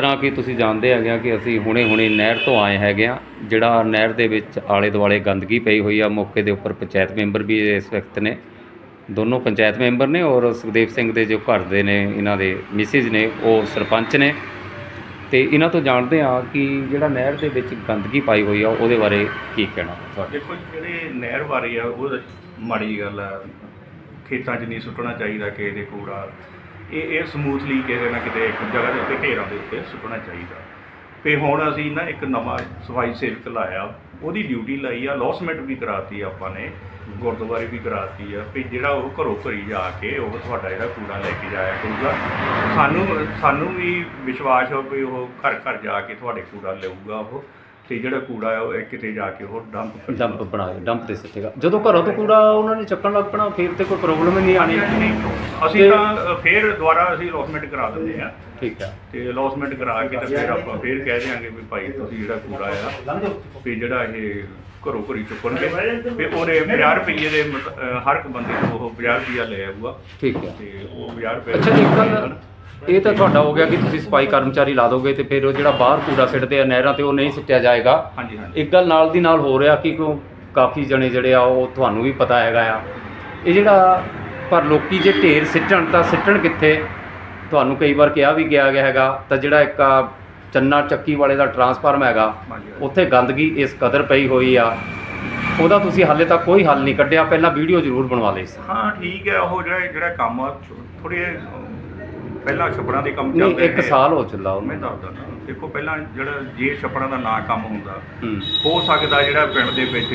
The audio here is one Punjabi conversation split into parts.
ਤਰ੍ਹਾਂ ਕਿ ਤੁਸੀਂ ਜਾਣਦੇ ਹੈਗੇ ਆ ਕਿ ਅਸੀਂ ਹੁਣੇ-ਹੁਣੇ ਨਹਿਰ ਤੋਂ ਆਏ ਹੈਗੇ ਆ, ਜਿਹੜਾ ਨਹਿਰ ਦੇ ਵਿੱਚ ਆਲੇ ਦੁਆਲੇ ਗੰਦਗੀ ਪਈ ਹੋਈ ਆ, ਮੌਕੇ ਦੇ ਉੱਪਰ ਪੰਚਾਇਤ ਮੈਂਬਰ ਵੀ ਇਸ ਵਕਤ ਨੇ। ਦੋਨੋਂ ਪੰਚਾਇਤ ਮੈਂਬਰ ਨੇ ਔਰ ਸੁਖਦੇਵ ਸਿੰਘ ਦੇ ਜੋ ਘਰ ਦੇ ਨੇ, ਇਹਨਾਂ ਦੇ ਮਿਸਿਸ ਨੇ, ਉਹ ਸਰਪੰਚ ਨੇ। ਤੇ ਇਹਨਾਂ ਤੋਂ ਜਾਣਦੇ ਆ ਕਿ ਜਿਹੜਾ ਨਹਿਰ ਦੇ ਵਿੱਚ ਗੰਦਗੀ ਪਾਈ ਹੋਈ ਆ, ਉਹਦੇ ਬਾਰੇ ਕੀ ਕਹਿਣਾ ਤੁਹਾਡਾ? ਦੇਖੋ ਜਿਹੜੇ ਨਹਿਰ ਬਾਰੇ ਆ, ਉਹ ਮਾੜੀ ਗੱਲ ਆ। ਖੇਤਾਂ 'ਚ ਨਹੀਂ ਸੁੱਟਣਾ ਚਾਹੀਦਾ ਕਿਸੇ ਦੇ ਕੂੜਾ। ਇਹ ਇਹ ਸਮੂਥਲੀ ਕਿਸੇ ਨਾ ਕਿਤੇ ਇੱਕ ਜਗ੍ਹਾ ਦੇ ਉੱਤੇ ਢੇਰਾਂ ਦੇ ਉੱਤੇ ਸੁੱਟਣਾ ਚਾਹੀਦਾ। ਤੇ ਹੁਣ ਅਸੀਂ ਨਾ ਇੱਕ ਨਵਾਂ ਸਫ਼ਾਈ ਸੇਵਕ ਲਾਇਆ। ਉਹਦੀ ਡਿਊਟੀ ਲਾਈ ਆ ਲੌਸਮੈਂਟ ਵੀ ਕਰਾਤੀ ਆਪਾਂ ਨੇ, ਗੁਰਦੁਆਰੇ ਵੀ ਕਰਾਤੀ ਆ। ਵੀ ਜਿਹੜਾ ਉਹ ਘਰੋਂ ਘਰੀ ਜਾ ਕੇ ਉਹ ਤੁਹਾਡਾ ਜਿਹੜਾ ਕੂੜਾ ਲੈ ਕੇ ਜਾਇਆ ਕਰੂਗਾ। ਸਾਨੂੰ ਸਾਨੂੰ ਵੀ ਵਿਸ਼ਵਾਸ ਹੋ ਵੀ ਉਹ ਘਰ ਘਰ ਜਾ ਕੇ ਤੁਹਾਡੇ ਕੂੜਾ ਲਊਗਾ ਉਹ। ਤੇ ਜਿਹੜਾ ਕੂੜਾ ਆ ਉਹ ਕਿਤੇ ਜਾ ਕੇ ਉਹ ਡੰਪ ਡੰਪ ਬਣਾਏ ਡੰਪ ਤੇ ਸਿੱਟੇਗਾ। ਜਦੋਂ ਘਰੋਂ ਤੋਂ ਕੂੜਾ ਉਹਨਾਂ ਨੇ ਚੱਕਣ ਲੱਗ ਪਣਾ ਫਿਰ ਤੇ ਕੋਈ ਪ੍ਰੋਬਲਮ ਹੀ ਨਹੀਂ ਆਣੀ ਅਸੀਂ ਤਾਂ ਫੇਰ ਦੁਬਾਰਾ ਅਸੀਂ ਅਲੌਸਮੈਂਟ ਕਰਾ ਦਿੰਦੇ ਆ ਠੀਕ ਆ ਤੇ ਅਲੌਸਮੈਂਟ ਕਰਾ ਕੇ ਤੇ ਫਿਰ ਆਪਾਂ ਫੇਰ ਕਹਿ ਦਿਆਂਗੇ ਵੀ ਭਾਈ ਤੁਸੀਂ ਜਿਹੜਾ ਕੂੜਾ ਆ ਵੀ ਜਿਹੜਾ ਇਹ ਘਰੋਂ ਘਰੀ ਚੁੱਕਣਗੇ। ਵੀ ਉਹਨੇ 50 ਰੁਪਏ ਦੇ ਹਰ ਇੱਕ ਬੰਦੇ ਤੋਂ ਉਹ 50 ਰੁਪਿਆ ਲੈ ਆਊਗਾ। ਠੀਕ ਆ ਤੇ ਉਹ 50 ਰੁਪਏ ਅੱਛਾ ਇੱਕ ਗੱਲ ਇਹ ਤਾਂ ਤੁਹਾਡਾ ਹੋ ਗਿਆ ਕਿ ਤੁਸੀਂ ਸਫ਼ਾਈ ਕਰਮਚਾਰੀ ਲਾ ਦੋਗੇ ਤੇ ਫਿਰ ਉਹ ਜਿਹੜਾ ਬਾਹਰ ਕੂੜਾ ਸਿੱਟਦੇ ਆ ਨਹਿਰਾਂ ਤੇ ਉਹ ਨਹੀਂ ਸਿੱਟਿਆ ਜਾਏਗਾ। ਹਾਂਜੀ ਹਾਂਜੀ। ਇੱਕ ਗੱਲ ਨਾਲ ਦੀ ਨਾਲ ਹੋ ਰਿਹਾ ਕਿ ਕੋ ਕਾਫੀ ਜਣੇ ਜਿਹੜੇ ਆ ਉਹ ਤੁਹਾਨੂੰ ਵੀ ਪਤਾ ਹੈਗਾ ਆ। ਇਹ ਜਿਹੜਾ ਪਰ ਲੋਕੀ ਜੇ ਢੇਰ ਸਿੱਟਣ ਤਾਂ ਸਿੱਟਣ ਕਿੱਥੇ? ਤੁਹਾਨੂੰ ਕਈ ਵਾਰ ਕਿਹਾ ਵੀ ਗਿਆ ਗਿਆ ਹੈਗਾ ਤਾਂ ਜਿਹੜਾ ਇੱਕ ਆ ਚੰਨਾ ਚੱਕੀ ਵਾਲੇ ਦਾ ਟਰਾਂਸਫਾਰਮ ਹੈਗਾ। ਉੱਥੇ ਗੰਦਗੀ ਇਸ ਕਦਰ ਪਈ ਹੋਈ ਆ। ਉਹਦਾ ਤੁਸੀਂ ਹਾਲੇ ਤੱਕ ਕੋਈ ਹੱਲ ਨਹੀਂ ਕੱਢਿਆ ਪਹਿਲਾਂ ਵੀਡੀਓ ਜ਼ਰੂਰ ਬਣਵਾ ਲਈ ਸੀ। ਹਾਂ ਠੀਕ ਹੈ ਉਹ ਜਿਹੜਾ ਜਿਹੜਾ ਕੰਮ ਆ ਥੋੜੇ ਪਹਿਲਾਂ ਛਪੜਾਂ ਦੇ ਕੰਮ ਨਹੀਂ ਚੱਲਦੇ ਇੱਕ ਰਹੇ। ਸਾਲ ਹੋ ਚੱਲਾ ਮੈਂ ਉਹਨੂੰ ਦੱਸਦਾ ਨਾ ਦੇਖੋ ਪਹਿਲਾਂ ਜਿਹੜਾ ਜੇ ਛਪੜਾਂ ਦਾ ਨਾ ਕੰਮ ਹੁੰਦਾ ਹੂੰ। ਹੋ ਸਕਦਾ ਜਿਹੜਾ ਪਿੰਡ ਦੇ ਵਿੱਚ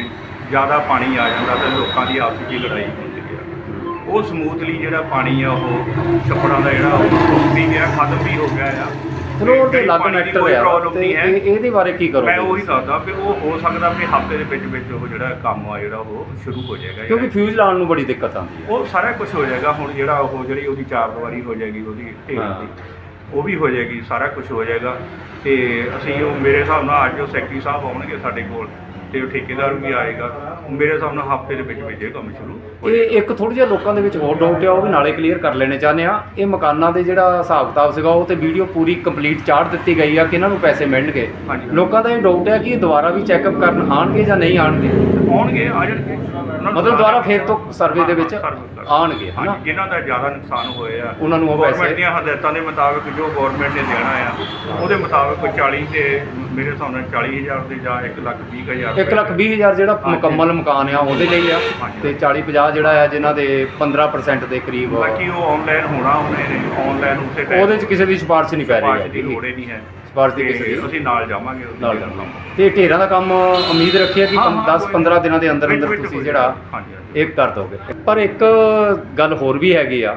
ਜ਼ਿਆਦਾ ਪਾਣੀ ਆ ਜਾਂਦਾ ਤੇ ਲੋਕਾਂ ਦੀ ਆਪਸ ਵਿੱਚ ਲੜਾਈ ਹੁੰਦੀ ਹੈ ਉਹ ਸਮੂਥਲੀ ਜਿਹੜਾ ਪਾਣੀ ਆ ਉਹ ਛੱਪੜਾਂ ਦਾ ਜਿਹੜਾ ਉਹ ਰੁਕ ਵੀ ਗਿਆ ਖਤਮ ਵੀ ਹੋ ਗਿਆ ਆ। ਚਲੋ ਉਹ ਤੇ ਪਾਣੀ ਦੀ ਮੈਟਰ ਕੋਈ ਆ। ਤੇ ਨਹੀਂ ਹੈ। ਇਹ- ਇਹਦੇ ਬਾਰੇ ਕੀ ਕਰੋਗੇ ਮੈਂ ਉਹੀ ਤੁਸੀਂ? ਦੱਸਦਾ ਵੀ ਉਹ ਹੋ ਸਕਦਾ ਵੀ ਹਫ਼ਤੇ ਦੇ ਵਿੱਚ ਵਿੱਚ ਉਹ ਜਿਹੜਾ ਕੰਮ ਆ ਜਿਹੜਾ ਉਹ ਸ਼ੁਰੂ ਹੋ ਜਾਏਗਾ ਕਿਉਂਕਿ ਫਿਊਜ਼ ਲਾਉਣ ਨੂੰ ਬੜੀ ਦਿੱਕਤ ਆਉਂਦੀ ਹੈ। ਉਹ ਸਾਰਾ ਕੁਝ ਹੋ ਜਾਏਗਾ। ਹੁਣ ਜਿਹੜਾ ਉਹ ਜਿਹੜੀ ਉਹਦੀ ਚਾਰ ਦੀਵਾਰੀ ਹੋ ਜਾਏਗੀ ਉਹਦੀ ਢੇਰਾਂ ਹਾਂ। ਦੀ ਉਹ ਵੀ ਹੋ ਜਾਏਗੀ ਸਾਰਾ ਕੁਝ ਹੋ ਜਾਏਗਾ। ਤੇ ਅਸੀਂ ਉਹ ਮੇਰੇ ਹਿਸਾਬ ਨਾਲ ਅੱਜ ਉਹ ਸੈਕਟਰੀ ਸਾਹਿਬ ਆਉਣਗੇ ਸਾਡੇ ਕੋਲ। ਤੇ ਉਹ ਠੇਕੇਦਾਰ ਵੀ ਆਏਗਾ। ਮੇਰੇ ਹਿਸਾਬ ਨਾਲ ਹਫ਼ਤੇ ਦੇ ਵਿੱਚ ਵਿੱਚ ਇਹ ਕੰਮ ਸ਼ੁਰੂ ਇਹ ਇੱਕ ਥੋੜੀ ਜਿਹਾ ਲੋਕਾਂ ਦੇ ਵਿੱਚ ਹੋਰ ਡਾਊਟ ਆ ਉਹ ਵੀ ਨਾਲੇ ਕਲੀਅਰ ਕਰ ਲੈਣੇ ਚਾਹੁੰਦੇ ਆ। ਇਹ ਮਕਾਨਾਂ ਦੇ ਜਿਹੜਾ ਹਿਸਾਬ ਕਿਤਾਬ ਸੀਗਾ ਉਹ ਤੇ ਵੀਡੀਓ ਪੂਰੀ ਕੰਪਲੀਟ ਚਾੜ ਦਿੱਤੀ ਗਈ ਆ ਕਿ ਇਹਨਾਂ ਨੂੰ ਪੈਸੇ ਮਿਲਣਗੇ। ਲੋਕਾਂ ਦਾ ਇਹ ਡਾਊਟ ਆ ਕਿ ਇਹ ਦੁਬਾਰਾ ਵੀ ਚੈੱਕਅਪ ਕਰਨ ਆਣਗੇ ਜਾਂ ਨਹੀਂ ਆਣਗੇ ਆਉਣਗੇ ਆ ਜਾਣਗੇ ਮਤਲਬ ਦੁਬਾਰਾ ਫੇਰ ਤੋਂ ਸਰਵੇ ਦੇ ਵਿੱਚ ਆਣਗੇ ਹਨਾ? ਜਿਨ੍ਹਾਂ ਦਾ ਜ਼ਿਆਦਾ ਨੁਕਸਾਨ ਹੋਇਆ ਉਹਨਾਂ ਨੂੰ ਉਹ ਪੈਸੇ ਗਵਰਨਮੈਂਟ ਦੀਆਂ ਹਦਾਇਤਾਂ ਦੇ ਮੁਤਾਬਕ ਜੋ ਗਵਰਨਮੈਂਟ ਨੇ ਦੇਣਾ ਆ ਉਹਦੇ ਮੁਤਾਬਕ 40 ਤੇ ਮੇਰੇ ਹਿਸਾਬ ਨਾਲ 40000 ਦੇ ਜਾਂ 1 ਲੱਖ 1 ਲੱਖ 20 ਹਜ਼ਾਰ ਜਿਹੜਾ ਮੁਕੰਮਲ ਮਕਾਨ ਆ ਉਹਦੇ ਲਈ ਆ। ਤੇ 40 50 ਜਿਹੜਾ ਆ ਜਿਨ੍ਹਾਂ ਦੇ 15% ਦੇ ਕਰੀਬ ਬਾਕੀ ਉਹ ਆਨਲਾਈਨ ਹੋਣਾ ਉਹਨੇ ਆਨਲਾਈਨ ਉਸੇ ਟਾਈਮ ਉਹਦੇ 'ਚ ਕਿਸੇ ਦੀ ਸਿਫਾਰਿਸ਼ ਨਹੀਂ ਪੈ ਰਹੀ ਹੈ ਦੀ ਲੋੜ ਨਹੀਂ ਹੈ। ਸਿਫਾਰਿਸ਼ ਦੀ ਕਿਸੇ ਨਾਲ ਜਾਵਾਂਗੇ ਨਾਲ ਦਾ ਕੰਮ ਉਮੀਦ ਰੱਖਿਆ ਕਿ 10 15 ਦਿਨਾਂ ਦੇ ਅੰਦਰ ਅੰਦਰ ਤੁਸੀਂ ਜਿਹੜਾ ਇਹ ਕਰ ਦੋਗੇ। ਪਰ ਇੱਕ ਗੱਲ ਹੋਰ ਵੀ ਹੈਗੀ ਆ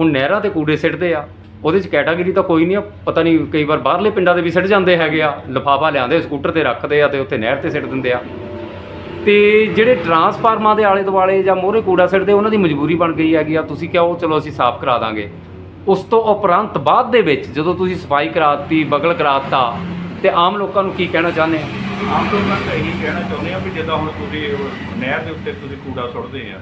ਹੁਣ ਨਹਿਰਾਂ ਤੇ ਕੂੜੇ ਸਿੱਟਦੇ ਆ। ਉਹਦੇ 'ਚ ਕੈਟਾਗਰੀ ਤਾਂ ਕੋਈ ਨਹੀਂ ਆ ਪਤਾ ਨਹੀਂ ਕਈ ਵਾਰ ਬਾਹਰਲੇ ਪਿੰਡਾਂ ਦੇ ਵੀ ਸਿੱਟ ਜਾਂਦੇ ਹੈਗੇ ਆ, ਲਿਫਾਫਾ ਲਿਆਂਦੇ ਸਕੂਟਰ ਤੇ ਰੱਖਦੇ ਆ ਤੇ ਉੱਥੇ ਨਹਿਰ ਤੇ ਸਿੱਟ ਦਿੰਦੇ ਆ। ਤੇ ਜਿਹੜੇ ਟਰਾਂਸਫਾਰਮਾਂ ਦੇ ਆਲੇ ਦੁਆਲੇ ਜਾਂ ਮੋਹਰੇ ਕੂੜਾ ਸਿੱਟਦੇ, ਉਹਨਾਂ ਦੀ ਮਜਬੂਰੀ ਬਣ ਗਈ ਹੈਗੀ ਆ, ਤੁਸੀਂ ਕਿਹਾ ਉਹ ਚਲੋ ਅਸੀਂ ਸਾਫ਼ ਕਰਾ ਦਾਂਗੇ। ਉਸ ਤੋਂ ਉਪਰੰਤ ਬਾਅਦ ਦੇ ਵਿੱਚ ਜਦੋਂ ਤੁਸੀਂ ਸਫ਼ਾਈ ਕਰਾਤੀ, ਬਗਲ ਕਰਾਤਾ, ਤੇ ਆਮ ਲੋਕਾਂ ਨੂੰ ਕੀ ਕਹਿਣਾ ਚਾਹੁੰਦੇ ਆ ਆਮ ਤੌਰ 'ਤੇ ਇਹੀ ਕਹਿਣਾ ਚਾਹੁੰਦੇ ਆ ਵੀ ਜਿੱਦਾਂ ਹੁਣ ਤੁਸੀਂ ਉਹ ਨਹਿਰ ਦੇ ਉੱਤੇ ਤੁਸੀਂ ਕੂੜਾ ਸੁੱਟਦੇ ਆ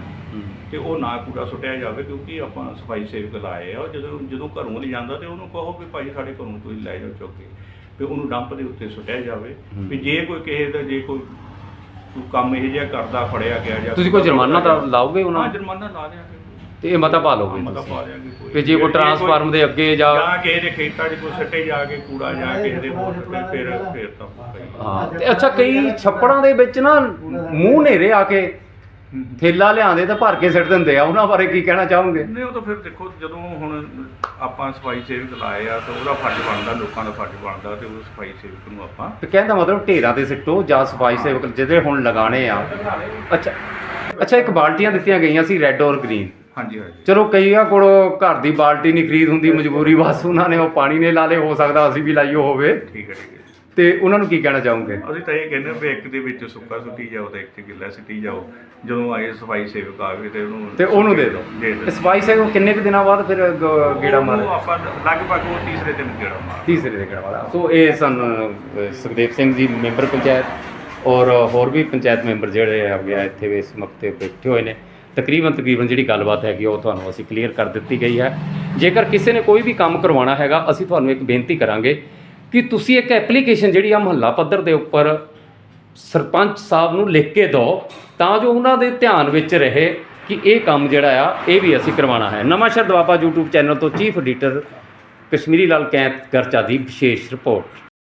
ਤੇ ਉਹ ਨਾ ਕੂੜਾ ਸੁੱਟਿਆ ਜਾਵੇ ਕਿਉਂਕਿ ਆਪਾਂ ਸਫ਼ਾਈ ਸੇਵਕ ਲਾਏ ਆ ਉਹ ਜਦੋਂ ਜਦੋਂ ਘਰੋਂ ਲਈ ਜਾਂਦਾ ਤੇ ਉਹਨੂੰ ਕਹੋ ਵੀ ਭਾਈ ਸਾਡੇ ਘਰੋਂ ਤੁਸੀਂ ਲੈ ਜਾਓ ਚੁੱਕ ਕੇ ਵੀ ਉਹਨੂੰ ਡੰਪ ਦੇ ਉੱਤੇ ਸੁੱਟਿਆ ਜਾਵੇ। ਵੀ ਜੇ ਕੋਈ ਕਿਸੇ ਦਾ ਜੇ ਕੋਈ ਕੋਈ ਕੰਮ ਇਹ ਜਿਹਾ ਕਰਦਾ ਫੜਿਆ ਗਿਆ ਜਾਂ ਤੁਸੀਂ ਕੋਈ ਜੁਰਮਾਨਾ ਤਾਂ ਲਾਓਗੇ ਉਹਨਾਂ ਹਾਂ ਨੂੰ? ਜੁਰਮਾਨਾ ਲਾ ਦਿਆਂਗੇ। ਤੇ ਇਹ ਮਤਾ ਪਾ ਲਓਗੇ ਮਤਾ ਪਾ ਦਿਆਂਗੇ ਕੋਈ। ਕਿ ਜੇ ਕੋਈ ਟਰਾਂਸਫਾਰਮ ਦੇ ਅੱਗੇ ਜਾਂ ਜਾਂ ਕਿਸੇ ਦੇ ਖੇਤਾਂ 'ਚ ਕੋਈ ਸੱਟੇ ਜਾ ਕੇ ਕੂੜਾ ਜਾਂ ਕਿਸੇ ਦੇ ਹੋਰ ਤੇ ਫਿਰ ਫਿਰ ਤਾਂ ਹਾਂ ਤੇ ਅੱਛਾ ਕਈ ਛੱਪੜਾਂ ਦੇ ਵਿੱਚ ਨਾ ਮੂੰਹ ਨੇਰੇ ਆ ਕੇ ਥੇਲਾ ਲਿਆਂਦੇ ਤਾਂ ਭਰ ਕੇ ਸਿੱਟ ਦਿੰਦੇ ਆ। ਉਹਨਾਂ ਬਾਰੇ ਕੀ ਕਹਿਣਾ ਚਾਹੋਗੇ? ਨਹੀਂ ਉਹ ਤਾਂ ਫਿਰ ਦੇਖੋ ਜਦੋਂ ਹੁਣ ਆਪਾਂ ਸਫ਼ਾਈ ਸੇਵਕ ਲਾਏ ਆ ਤਾਂ ਉਹਦਾ ਫਰਜ਼ ਬਣਦਾ ਲੋਕਾਂ ਦਾ ਫਰਜ਼ ਬਣਦਾ ਤੇ ਉਹ ਸਫ਼ਾਈ ਸੇਵਕ ਨੂੰ ਆਪਾਂ ਤੇ ਕਹਿੰਦਾ ਮਤਲਬ ਢੇਰਾਂ ਤੇ ਸਿੱਟੋ ਜਾਂ ਸਫ਼ਾਈ ਸੇਵਕ ਜਿਹਦੇ ਹੁਣ ਲਗਾਣੇ ਆ। ਅੱਛਾ ਅੱਛਾ ਇੱਕ ਬਾਲਟੀਆਂ ਦਿੱਤੀਆਂ ਗਈਆਂ ਸੀ ਰੈੱਡ ਔਰ ਗ੍ਰੀਨ ਹਾਂਜੀ ਹਾਂਜੀ। ਚਲੋ ਕਈਆਂ ਕੋਲ ਘਰ ਦੀ ਬਾਲਟੀ ਨਹੀਂ ਖਰੀਦ ਹੁੰਦੀ ਮਜਬੂਰੀ ਬਸ ਉਹਨਾਂ ਨੇ ਉਹ ਪਾਣੀ ਨੇ ਲਾ ਲੇ ਹੋ ਸਕਦਾ ਅਸੀਂ ਵੀ ਲਾਈਓ ਹੋਵੇ। ਠੀਕ ਹੈ ਠੀਕ ਹੈ। ਤੇ ਉਹਨਾਂ ਨੂੰ ਕੀ ਕਹਿਣਾ ਚਾਹੋਗੇ? ਅਸੀਂ ਤਾਂ ਇਹ ਕਹਿੰਦੇ ਹਾਂ ਵੀ ਇੱਕ ਦੇ ਵਿੱਚ ਸੁੱਕਾ ਸੁੱਟੀ ਜਾਓ ਤੇ ਇੱਕ 'ਚ ਗਿੱਲਾ ਸੁੱਟੀ ਜਾਓ। ਜਦੋਂ ਆਏ ਸਫ਼ਾਈ ਸੇਵਕ ਆਵੇ ਤੇ ਉਹਨੂੰ ਤੇ ਉਹਨੂੰ ਦੇ ਦਿਓ। ਦੇ ਦਿਓ। ਸਫ਼ਾਈ ਸੇਵਕ ਕਿੰਨੇ ਕੁ ਦਿਨਾਂ ਬਾਅਦ ਫਿਰ ਗ- ਗੇੜਾ ਮਾਰੇ? ਉਹਨੂੰ ਆਪਾਂ ਲਗਭਗ ਉਹ ਤੀਸਰੇ ਦਿਨ ਗੇੜਾ ਮਾਰ ਤੀਸਰੇ ਦੇ ਗੇੜਾ ਵਾਲਾ ਸੋ ਇਹ ਸਨ ਅ, ਸੁਖਦੇਵ ਸਿੰਘ ਜੀ ਮੈਂਬਰ ਪੰਚਾਇਤ ਔਰ ਹੋਰ ਵੀ ਪੰਚਾਇਤ ਮੈਂਬਰ ਜਿਹੜੇ ਹੈਗੇ ਆ ਇੱਥੇ ਵੀ ਇਸ ਮੌਕੇ ਤੇ ਬੈਠੇ ਹੋਏ ਨੇ। ਤਕਰੀਬਨ ਤਕਰੀਬਨ ਜਿਹੜੀ ਗੱਲਬਾਤ ਹੈਗੀ ਉਹ ਤੁਹਾਨੂੰ ਅਸੀਂ ਕਲੀਅਰ ਕਰ ਦਿੱਤੀ ਗਈ ਹੈ। ਜੇਕਰ ਕਿਸੇ ਨੇ ਕੋਈ ਵੀ ਕੰਮ ਕਰਵਾਉਣਾ ਹੈਗਾ, ਅਸੀਂ ਤੁਹਾਨੂੰ ਇੱਕ ਬੇਨਤੀ ਕਰਾਂਗੇ ਕਿ ਤੁਸੀਂ ਇੱਕ ਐਪਲੀਕੇਸ਼ਨ ਜਿਹੜੀ ਆ ਮਹੱਲਾ ਪੱਧਰ ਦੇ ਉੱਪਰ ਸਰਪੰਚ ਸਾਹਿਬ ਨੂੰ ਲਿਖ ਕੇ ਦਿਓ, ਤਾਂ ਜੋ ਉਹਨਾਂ ਦੇ ਧਿਆਨ ਵਿੱਚ ਰਹੇ ਕਿ ਇਹ ਕੰਮ ਜਿਹੜਾ ਆ, ਇਹ ਵੀ ਅਸੀਂ ਕਰਵਾਉਣਾ ਹੈ। ਨਵਾਂ ਸ਼ਹਿਰ ਦਵਾਪਾ YouTube ਚੈਨਲ ਤੋਂ ਚੀਫ ਐਡੀਟਰ ਕਸ਼ਮੀਰੀ ਲਾਲ ਕੈਂਤ ਗਰਚਾ ਦੀ ਵਿਸ਼ੇਸ਼ ਰਿਪੋਰਟ।